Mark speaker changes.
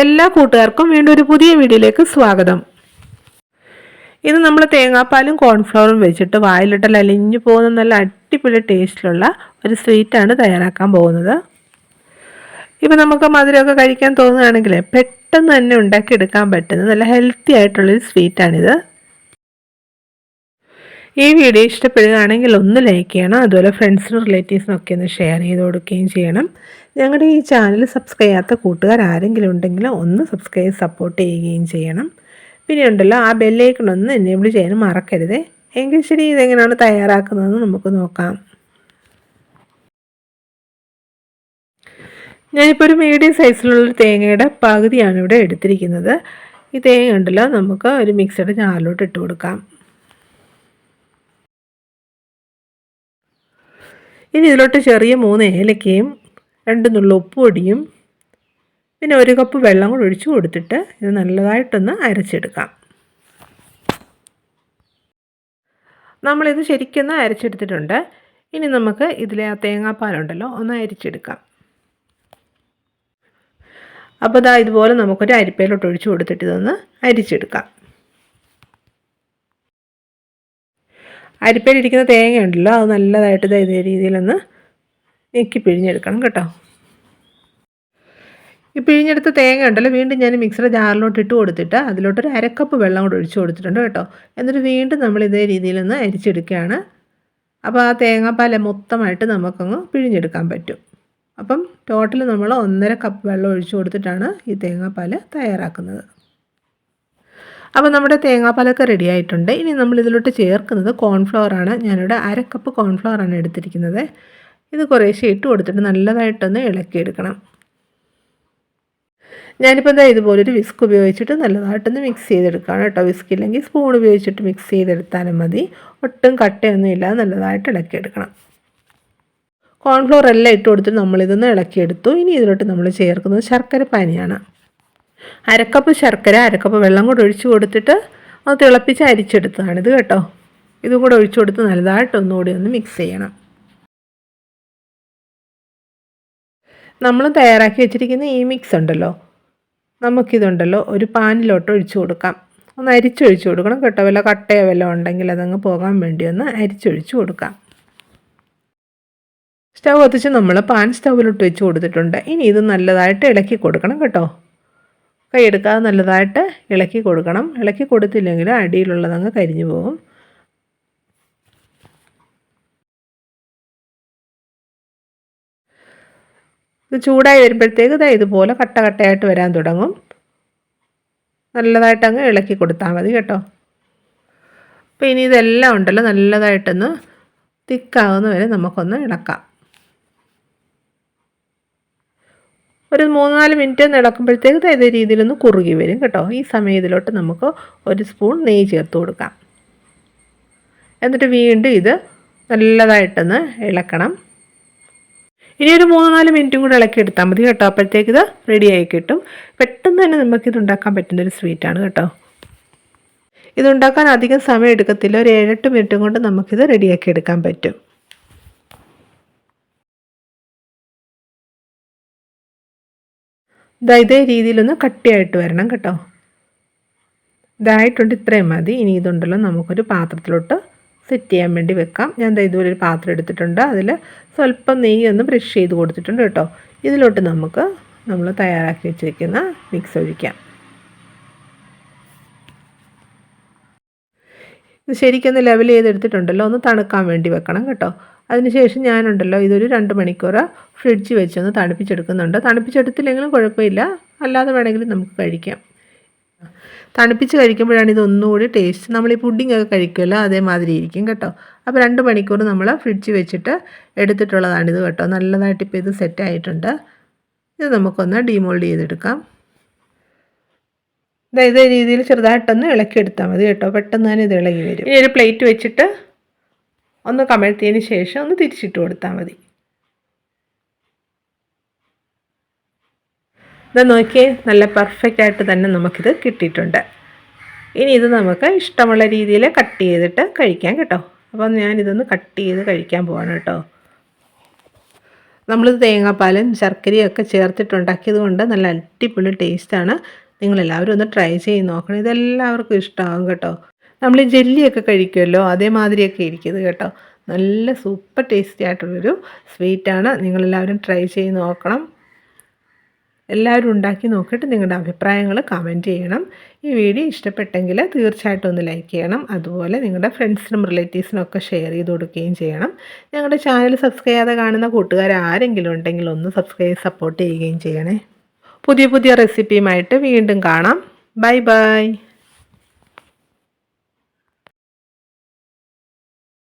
Speaker 1: എല്ലാ കൂട്ടുകാർക്കും വീണ്ടും ഒരു പുതിയ വീഡിയോയിലേക്ക് സ്വാഗതം. ഇന്ന് നമ്മൾ തേങ്ങാപ്പാലും കോൺഫ്ലവറും വെച്ചിട്ട് വായിലിട്ട് അലിഞ്ഞു പോകുന്ന നല്ല അടിപൊളി ടേസ്റ്റിലുള്ള ഒരു സ്വീറ്റാണ് തയ്യാറാക്കാൻ പോകുന്നത്. ഇപ്പം നമുക്ക് മധുരമൊക്കെ കഴിക്കാൻ തോന്നുകയാണെങ്കിൽ പെട്ടെന്ന് തന്നെ ഉണ്ടാക്കിയെടുക്കാൻ പറ്റുന്ന നല്ല ഹെൽത്തി ആയിട്ടുള്ളൊരു സ്വീറ്റാണിത്. ഈ വീഡിയോ ഇഷ്ടപ്പെടുകയാണെങ്കിൽ ഒന്ന് ലൈക്ക് ചെയ്യണം അതുപോലെ ഫ്രണ്ട്സിനും റിലേറ്റീവ്സിനും ഒക്കെ ഒന്ന് ഷെയർ ചെയ്ത് കൊടുക്കുകയും ചെയ്യണം. ഞങ്ങളുടെ ഈ ചാനൽ സബ്സ്ക്രൈബ് ചെയ്യാത്ത കൂട്ടുകാർ ആരെങ്കിലും ഉണ്ടെങ്കിൽ ഒന്ന് സബ്സ്ക്രൈബ് സപ്പോർട്ട് ചെയ്യുകയും ചെയ്യണം. പിന്നെ ഉണ്ടല്ലോ ആ ബെല്ലൈക്കൺ ഒന്ന് എനേബിൾ ചെയ്യാൻ മറക്കരുത്. എങ്കിൽ ശരി ഇതെങ്ങനെയാണ് തയ്യാറാക്കുന്നതെന്ന് നമുക്ക് നോക്കാം. ഞാനിപ്പോൾ ഒരു മീഡിയം സൈസിലുള്ള തേങ്ങയുടെ പകുതിയാണ് ഇവിടെ എടുത്തിരിക്കുന്നത്. ഈ തേങ്ങ ഉണ്ടല്ലോ നമുക്ക് ഒരു മിക്സഡ് ജാറിലോട്ട് ഇട്ട് കൊടുക്കാം. ഇനി ഇതിലോട്ട് ചെറിയ മൂന്ന് ഏലക്കയും രണ്ട് നുള്ള ഉപ്പുപൊടിയും പിന്നെ ഒരു കപ്പ് വെള്ളം കൂടി ഒഴിച്ചു കൊടുത്തിട്ട് ഇത് നല്ലതായിട്ടൊന്ന് അരച്ചെടുക്കാം. നമ്മളിത് ശരിക്കൊന്ന് അരച്ചെടുത്തിട്ടുണ്ട്. ഇനി നമുക്ക് ഇതിലെ ആ തേങ്ങാപ്പാലുണ്ടല്ലോ ഒന്ന് അരിച്ചെടുക്കാം. അപ്പോൾ ഇതാ ഇതുപോലെ നമുക്കൊരു അരിപ്പയിലോട്ട് ഒഴിച്ചു കൊടുത്തിട്ട് ഇതൊന്ന് അരിച്ചെടുക്കാം. അരിപ്പയിലിരിക്കുന്ന തേങ്ങ ഉണ്ടല്ലോ അത് നല്ലതായിട്ട് ഇതേ രീതിയിലൊന്ന് ഞെക്കി പിഴിഞ്ഞെടുക്കണം കേട്ടോ. ഈ പിഴിഞ്ഞെടുത്ത തേങ്ങ ഉണ്ടല്ലോ വീണ്ടും ഞാൻ മിക്സർ ജാറിലോട്ട് ഇട്ട് കൊടുത്തിട്ട് അതിലോട്ടൊരു അരക്കപ്പ് വെള്ളം കൂടെ ഒഴിച്ചു കൊടുത്തിട്ടുണ്ട് കേട്ടോ. എന്നിട്ട് വീണ്ടും നമ്മൾ ഇതേ രീതിയിലൊന്ന് അരിച്ചെടുക്കുകയാണ്. അപ്പോൾ ആ തേങ്ങാപ്പാൽ മൊത്തമായിട്ട് നമുക്കങ്ങ് പിഴിഞ്ഞെടുക്കാൻ പറ്റും. അപ്പം ടോട്ടൽ നമ്മൾ ഒന്നര കപ്പ് വെള്ളം ഒഴിച്ചു കൊടുത്തിട്ടാണ് ഈ തേങ്ങാപ്പാൽ തയ്യാറാക്കുന്നത്. അപ്പോൾ നമ്മുടെ തേങ്ങാപ്പാലൊക്കെ റെഡി ആയിട്ടുണ്ട്. ഇനി നമ്മൾ ഇതിലോട്ട് ചേർക്കുന്നത് കോൺഫ്ലവറാണ് ഞാനിവിടെ അര കപ്പ് കോൺഫ്ലവറാണ് എടുത്തിരിക്കുന്നത്. ഇത് കുറേശ്ശെ ഇട്ട് കൊടുത്തിട്ട് നല്ലതായിട്ടൊന്ന് ഇളക്കിയെടുക്കണം. ഞാനിപ്പോൾ എന്താ ഇതുപോലൊരു വിസ്ക് ഉപയോഗിച്ചിട്ട് നല്ലതായിട്ടൊന്ന് മിക്സ് ചെയ്തെടുക്കുകയാണ് കേട്ടോ. വിസ്ക് ഇല്ലെങ്കിൽ സ്പൂൺ ഉപയോഗിച്ചിട്ട് മിക്സ് ചെയ്തെടുത്താലും മതി. ഒട്ടും കട്ടയൊന്നും ഇല്ലാതെ നല്ലതായിട്ട് ഇളക്കിയെടുക്കണം. കോൺഫ്ലോർ എല്ലാം ഇട്ട് കൊടുത്തിട്ട് നമ്മളിതൊന്ന് ഇളക്കിയെടുത്തു. ഇനി ഇതിലോട്ട് നമ്മൾ ചേർക്കുന്നത് ശർക്കര പാനിയാണ്. അരക്കപ്പ് ശർക്കര അരക്കപ്പ് വെള്ളം കൂടെ ഒഴിച്ചു കൊടുത്തിട്ട് അത് തിളപ്പിച്ച് അരിച്ചെടുത്തതാണിത് കേട്ടോ. ഇതും കൂടെ ഒഴിച്ചു കൊടുത്ത് നല്ലതായിട്ട് ഒന്നുകൂടി ഒന്ന് മിക്സ് ചെയ്യണം. നമ്മൾ തയ്യാറാക്കി വെച്ചിരിക്കുന്ന ഈ മിക്സ് ഉണ്ടല്ലോ. നമുക്കിതുണ്ടല്ലോ ഒരു പാനിലോട്ട് ഒഴിച്ചു കൊടുക്കാം. ഒന്ന് അരിച്ചൊഴിച്ചു കൊടുക്കണം കേട്ടോ. വല്ല കട്ടയോ വല്ല ഉണ്ടെങ്കിൽ അതങ്ങ് പോകാൻ വേണ്ടി ഒന്ന് അരിച്ചൊഴിച്ചു കൊടുക്കാം. സ്റ്റൗ കത്തിച്ച് നമ്മൾ പാൻ സ്റ്റൗവിലോട്ട് വെച്ച് കൊടുത്തിട്ടുണ്ട്. ഇനി ഇത് നല്ലതായിട്ട് ഇളക്കി കൊടുക്കണം കേട്ടോ. കൈ എടുക്കാതെ നല്ലതായിട്ട് ഇളക്കി കൊടുക്കണം. ഇളക്കി കൊടുത്തില്ലെങ്കിൽ അടിയിലുള്ളതങ്ങ് കരിഞ്ഞു പോകും. ഇത് ചൂടായി വരുമ്പോഴത്തേക്ക് ഇതാ ഇതുപോലെ കട്ട കട്ടയായിട്ട് വരാൻ തുടങ്ങും. നല്ലതായിട്ട് അങ്ങ് ഇളക്കി കൊടുത്താൽ മതി കേട്ടോ. അപ്പോൾ ഇനി ഇതെല്ലാം ഉണ്ടല്ലോ നല്ലതായിട്ടൊന്ന് തിക്കാവുന്ന വരെ നമുക്കൊന്ന് ഇളക്കാം. ഒരു മൂന്ന് നാല് മിനിറ്റ് ഇളക്കുമ്പോഴത്തേക്ക് ഇതേ രീതിയിലൊന്ന് കുറുകി വരും കേട്ടോ. ഈ സമയം ഇതിലോട്ട് നമുക്ക് ഒരു സ്പൂൺ നെയ്യ് ചേർത്ത് കൊടുക്കാം. എന്നിട്ട് വീണ്ടും ഇത് നല്ലതായിട്ടൊന്ന് ഇളക്കണം. ഇനി ഒരു മൂന്ന് നാല് മിനിറ്റും കൂടെ ഇളക്കി എടുത്താൽ മതി കേട്ടോ. അപ്പോഴത്തേക്ക് ഇത് റെഡിയായി കിട്ടും. പെട്ടെന്ന് തന്നെ നമുക്കിത് ഉണ്ടാക്കാൻ പറ്റുന്നൊരു സ്വീറ്റാണ് കേട്ടോ. ഇതുണ്ടാക്കാൻ അധികം സമയം എടുക്കത്തില്ല. ഒരു ഏഴെട്ട് മിനിറ്റും കൊണ്ട് നമുക്കിത് റെഡിയാക്കി എടുക്കാൻ പറ്റും. ഇതാ ഇതേ രീതിയിലൊന്ന് കട്ടിയായിട്ട് വരണം കേട്ടോ. ഇതായിട്ടുണ്ട് ഇത്രയും മതി. ഇനി ഇതുണ്ടല്ലോ നമുക്കൊരു പാത്രത്തിലോട്ട് സെറ്റ് ചെയ്യാൻ വേണ്ടി വെക്കാം. ഞാൻ ദാ ഇതുപോലെ ഒരു പാത്രം എടുത്തിട്ടുണ്ട്. അതിൽ സ്വല്പം നെയ്യ് ഒന്ന് ബ്രഷ് ചെയ്ത് കൊടുത്തിട്ടുണ്ട് കേട്ടോ. ഇതിലോട്ട് നമുക്ക് നമ്മൾ തയ്യാറാക്കി വെച്ചിരിക്കുന്ന മിക്സ് ഒഴിക്കാം. ശരിക്കൊന്ന് ലെവൽ ചെയ്തെടുത്തിട്ടുണ്ടല്ലോ ഒന്ന് തണുക്കാൻ വേണ്ടി വെക്കണം കേട്ടോ. അതിനുശേഷം ഞാനുണ്ടല്ലോ ഇതൊരു രണ്ട് മണിക്കൂർ ഫ്രിഡ്ജ് വെച്ചൊന്ന് തണുപ്പിച്ചെടുക്കുന്നുണ്ട്. തണുപ്പിച്ചെടുത്തില്ലെങ്കിലും കുഴപ്പമില്ല. അല്ലാതെ വേണമെങ്കിലും നമുക്ക് കഴിക്കാം. തണുപ്പിച്ച് കഴിക്കുമ്പോഴാണ് ഇത് ഒന്നുകൂടി ടേസ്റ്റ് നമ്മൾ ഈ പുഡിംഗ് ഒക്കെ കഴിക്കുമല്ലോ അതേമാതിരി ഇരിക്കും കേട്ടോ. അപ്പോൾ രണ്ട് മണിക്കൂർ നമ്മൾ ഫ്രിഡ്ജ് വെച്ചിട്ട് എടുത്തിട്ടുള്ളതാണിത് കേട്ടോ. നല്ലതായിട്ട് ഇപ്പോൾ ഇത് സെറ്റ് ആയിട്ടുണ്ട്. ഇത് നമുക്കൊന്ന് ഡീമോൾഡ് ചെയ്തെടുക്കാം. ഇതേ രീതിയിൽ ചെറുതായിട്ടൊന്ന് ഇളക്കിയെടുത്താൽ മതി കേട്ടോ. പെട്ടെന്ന് തന്നെ ഇത് ഇളകി വരും. ഈ ഒരു പ്ലേറ്റ് വെച്ചിട്ട് ഒന്ന് കമഴ്ത്തിയതിന് ശേഷം ഒന്ന് തിരിച്ചിട്ട് കൊടുത്താൽ മതി. ഇത് നോക്കിയേ നല്ല പെർഫെക്റ്റ് ആയിട്ട് തന്നെ നമുക്കിത് കിട്ടിയിട്ടുണ്ട്. ഇനി ഇത് നമുക്ക് ഇഷ്ടമുള്ള രീതിയിൽ കട്ട് ചെയ്തിട്ട് കഴിക്കാം കേട്ടോ. അപ്പം ഞാനിതൊന്ന് കട്ട് ചെയ്ത് കഴിക്കാൻ പോവാണ് കേട്ടോ. നമ്മൾ തേങ്ങാപ്പാലും ശർക്കരയും ഒക്കെ ചേർത്തിട്ടുണ്ടാക്കിയത് കൊണ്ട് നല്ല അടിപൊളി ടേസ്റ്റാണ് നിങ്ങളെല്ലാവരും ഒന്ന് ട്രൈ ചെയ്ത് നോക്കണം. ഇതെല്ലാവർക്കും ഇഷ്ടമാകും കേട്ടോ. നമ്മൾ ജെല്ലിയൊക്കെ കഴിക്കുമല്ലോ അതേമാതിരിയൊക്കെ ഇരിക്കുന്നത് കേട്ടോ. നല്ല സൂപ്പർ ടേസ്റ്റി ആയിട്ടുള്ളൊരു സ്വീറ്റാണ് നിങ്ങളെല്ലാവരും ട്രൈ ചെയ്ത് നോക്കണം. എല്ലാവരും ഉണ്ടാക്കി നോക്കിയിട്ട് നിങ്ങളുടെ അഭിപ്രായങ്ങൾ കമന്റ് ചെയ്യണം. ഈ വീഡിയോ ഇഷ്ടപ്പെട്ടെങ്കിൽ തീർച്ചയായിട്ടും ഒന്ന് ലൈക്ക് ചെയ്യണം. അതുപോലെ നിങ്ങളുടെ ഫ്രണ്ട്സിനും റിലേറ്റീവ്സിനും ഒക്കെ ഷെയർ ചെയ്ത് കൊടുക്കുകയും ചെയ്യണം. ഞങ്ങളുടെ ചാനൽ സബ്സ്ക്രൈബ് ചെയ്യാതെ കാണുന്ന കൂട്ടുകാർ ആരെങ്കിലും ഉണ്ടെങ്കിൽ ഒന്ന് സബ്സ്ക്രൈബ് സപ്പോർട്ട് ചെയ്യുകയും ചെയ്യണേ. പുതിയ പുതിയ റെസിപ്പിയുമായിട്ട് വീണ്ടും കാണാം. Bye bye